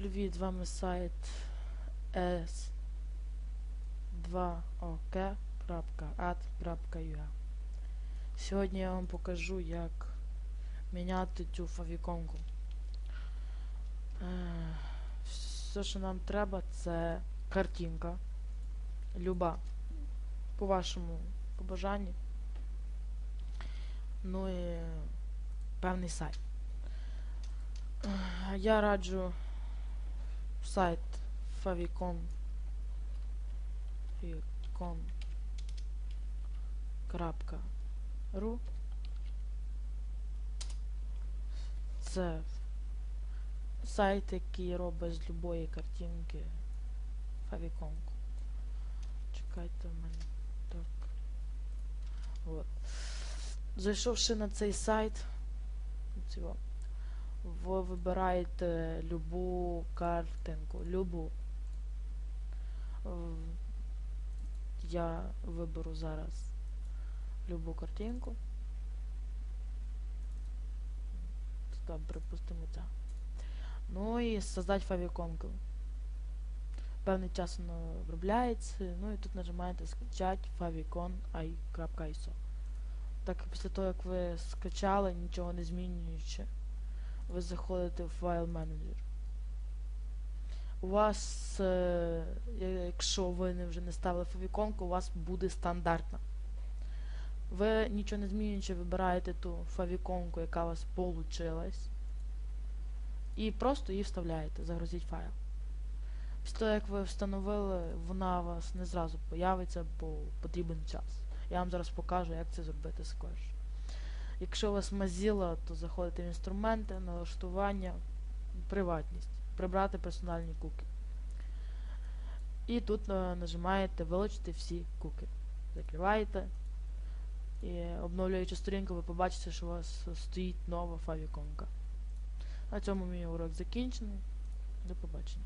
привіт! З вами сайт s2ok.at.ua Сьогодні я вам покажу, як міняти цю фавіконку. Е, Все, що нам треба, це картинка. Люба. По вашому побажанні. Ну і певний сайт. Е, Я раджу сайт favicon favicon.ru Це сайт, який робить з любої картинки фавіконку. Чекайте в мене так. От. Зайшовши на цей сайт, цього, ви вибираєте любу картинку, любу. Е, Я виберу зараз любу картинку. Там, припустимо, ця. Ну і создать фавіконку. Певний час воно обробляється. Ну і тут нажимаєте скачати favicon.iso. Так після того, як ви скачали, нічого не змінюючи, ви заходите в файл менеджер. У вас, е, якщо ви не вже не ставили фавіконку, у вас буде стандартна. Ви нічого не змінюючи, вибираєте ту фавіконку, яка у вас получилась. І просто її вставляєте, загрузіть файл. Після того, як ви встановили, вона у вас не зразу появиться, бо потрібен час. Я вам зараз покажу, як це зробити скоріше. Якщо у вас Mozilla, то заходите в інструменти, налаштування, приватність, прибрати персональні куки. І тут е, нажимаєте вилучити всі куки. Закриваєте. І обновлюючи сторінку, ви побачите, що у вас стоїть нова фавіконка. На цьому мій урок закінчений. До побачення.